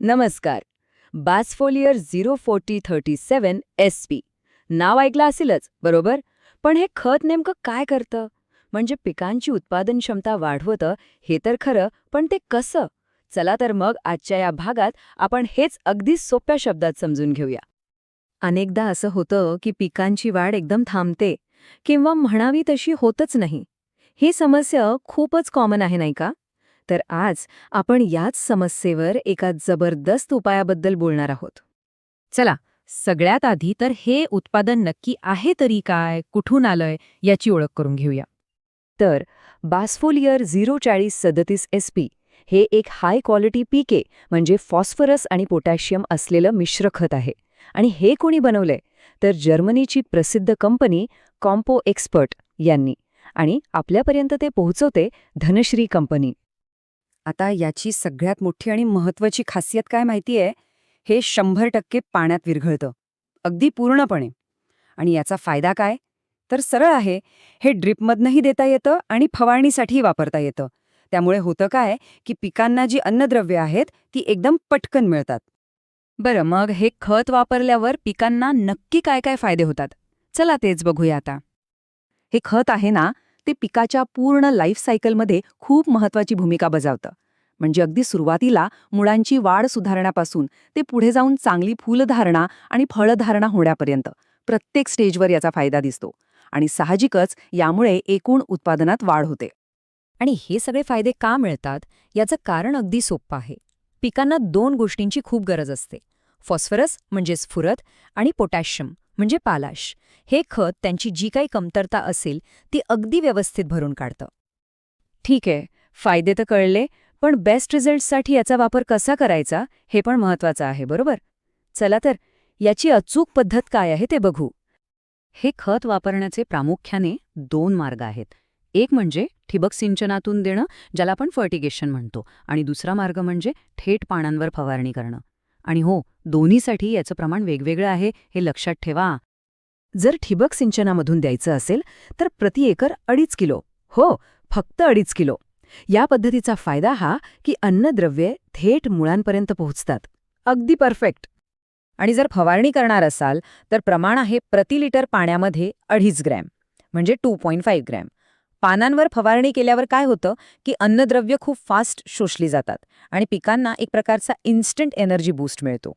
नमस्कार. Basfoliar zero forty thirty seven S P. नाव ऐकलं असेलच बरोबर? पण हे खत नेमकं काय करतं? म्हणजे पिकांची उत्पादन क्षमता वाढवतं हे तर खरं पण ते कसं? चला तर मग आजच्या या भागात आपण हेच अगदी सोप्या शब्दात समजून घेऊया. अनेकदा असं होतं की पिकांची वाढ एकदम थांबते किंवा म्हणावी तशी होतच नाही. ही समस्या खूपच कॉमन आहे नाही का? तर आज आपण याच समस्येवर एका जबरदस्त उपायाबद्दल बोलणार आहोत. चला सगळ्यात आधी तर हे उत्पादन नक्की आहे तरी काय कुठून आलंय याची ओळख करून घेऊया. तर बास्फोलियर झिरो चाळीस सदतीस एस पी हे एक हाय क्वालिटी पीके म्हणजे फॉस्फरस आणि पोटॅशियम असलेलं मिश्र खत आहे. आणि हे कोणी बनवलंय? तर जर्मनीची प्रसिद्ध कंपनी कॉम्पो एक्सपर्ट यांनी. आणि आपल्यापर्यंत ते पोहोचवते धनश्री कंपनी. आता याची सगळ्यात मोठी आणि महत्वाची खासियत काय माहितीये? हे शंभर टक्के पाण्यात विरघळतं. अगदी पूर्णपणे. आणि याचा फायदा काय? तर सरळ आहे. हे ड्रिपमधनंही देता येतं आणि फवारणीसाठीही वापरता येतं. त्यामुळे होतं काय की पिकांना जी अन्नद्रव्य आहेत ती एकदम पटकन मिळतात. बरं मग हे खत वापरल्यावर पिकांना नक्की काय काय फायदे होतात? चला तेच बघूया आता. हे खत आहे ना ते पिकाच्या पूर्ण लाईफ सायकलमध्ये खूप महत्वाची भूमिका बजावतं. म्हणजे अगदी सुरुवातीला मुळांची वाढ सुधारण्यापासून ते पुढे जाऊन चांगली फुलधारणा आणि फळधारणा होण्यापर्यंत प्रत्येक स्टेजवर याचा फायदा दिसतो. आणि साहजिकच यामुळे एकूण उत्पादनात वाढ होते. आणि हे सगळे फायदे का मिळतात? याचं कारण अगदी सोपं आहे. पिकांना दोन गोष्टींची खूप गरज असते. फॉस्फरस म्हणजे स्फुरत आणि पोटॅशियम. म्हणजे पालाश. हे खत त्यांची जी काही कमतरता असेल ती अगदी व्यवस्थित भरून काढतं. ठीक आहे फायदे तर कळले पण बेस्ट रिझल्ट्ससाठी याचा वापर कसा करायचा हे पण महत्वाचं आहे बरोबर? चला तर याची अचूक पद्धत काय आहे ते बघू. हे खत वापरण्याचे प्रामुख्याने दोन मार्ग आहेत. एक म्हणजे ठिबक सिंचनातून देणं ज्याला आपण फर्टिगेशन म्हणतो आणि दुसरा मार्ग म्हणजे थेट पानांवर फवारणी करणं. आणि हो दोन्हीसाठी याचं प्रमाण वेगवेगळं आहे हे लक्षात ठेवा. जर ठिबक सिंचनामधून द्यायचं असेल तर प्रति एकर अडीच किलो. हो फक्त अडीच किलो. या पद्धतीचा फायदा हा की अन्नद्रव्ये थेट मुळांपर्यंत पोहोचतात. अगदी परफेक्ट. आणि जर फवारणी करणार असाल तर प्रमाण आहे प्रति लिटर पाण्यामध्ये अडीच ग्रॅम म्हणजे टू पॉईंट फाईव्ह ग्रॅम. पानांवर फवारणी केल्यावर काय होतं की अन्नद्रव्य खूप फास्ट शोषली जातात आणि पिकांना एक प्रकारचा इन्स्टंट एनर्जी बूस्ट मिळतो.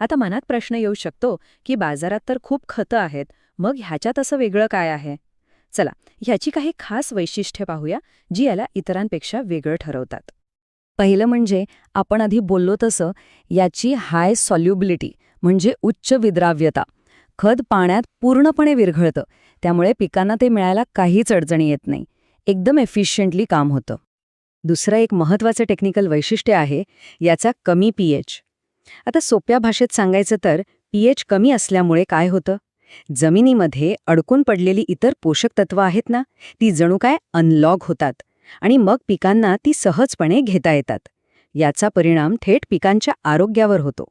आता मनात प्रश्न येऊ शकतो की बाजारात तर खूप खतं आहेत मग ह्याच्यात असं वेगळं काय आहे? चला ह्याची काही खास वैशिष्ट्ये पाहूया जी याला इतरांपेक्षा वेगळं ठरवतात. पहिलं म्हणजे आपण आधी बोललो तसं याची हाय सॉल्युबिलिटी म्हणजे उच्च विद्राव्यता. खत पाण्यात पूर्णपणे विरघळतं. त्यामुळे पिकांना ते मिळायला काहीच अडचणी येत नाही. एकदम एफिशियंटली काम होतं. दुसरं एक महत्त्वाचं टेक्निकल वैशिष्ट्य आहे याचा कमी पीएच आता सोप्या भाषेत सांगायचं तर पीएच कमी असल्यामुळे काय होतं? जमिनीमध्ये अडकून पडलेली इतर पोषक तत्व आहेत ना ती जणू काय अनलॉग होतात आणि मग पिकांना ती सहजपणे घेता येतात. याचा परिणाम थेट पिकांच्या आरोग्यावर होतो.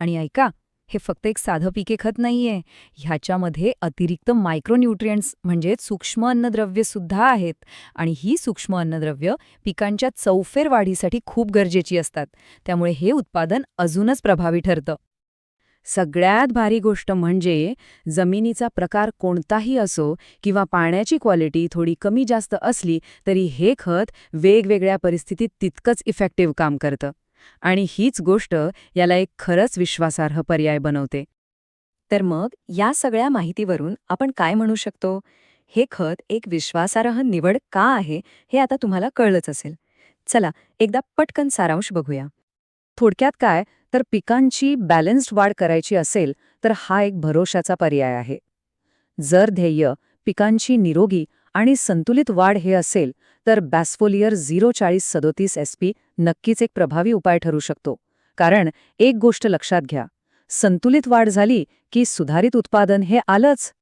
आणि ऐका हे फक्त एक साधं पिके खत नाहीये. ह्याच्यामध्ये अतिरिक्त मायक्रोन्यूट्रियंट्स म्हणजे सूक्ष्म अन्नद्रव्य सुद्धा आहेत. आणि ही सूक्ष्म अन्नद्रव्य पिकांच्या चौफेर वाढीसाठी खूप गरजेची असतात. त्यामुळे हे उत्पादन अजूनच प्रभावी ठरतं. सगळ्यात भारी गोष्ट म्हणजे जमिनीचा प्रकार कोणताही असो किंवा पाण्याची क्वालिटी थोडी कमी जास्त असली तरी हे खत वेगवेगळ्या परिस्थितीत तितकंच इफेक्टिव्ह काम करतं. आणि हीच गोष्ट याला एक खरंच विश्वासार्ह पर्याय बनवते. तर मग या सगळ्या माहितीवरून आपण काय म्हणू शकतो? हे खत एक विश्वासार्ह निवड का आहे हे आता तुम्हाला कळलंच असेल. चला एकदा पटकन सारांश बघूया. थोडक्यात काय? तर पिकांची बॅलन्स्ड वाढ करायची असेल तर हा एक भरोशाचा पर्याय आहे. जर ध्येय पिकांची निरोगी आणि संतुलित वाढ हे असेल तर बॅस्फोलियर झिरो चाळीस सदोतीस एस पी नक्कीच एक प्रभावी उपाय ठरू शकतो. कारण एक गोष्ट लक्षात घ्या. संतुलित वाढ झाली की सुधारित उत्पादन हे आलंच.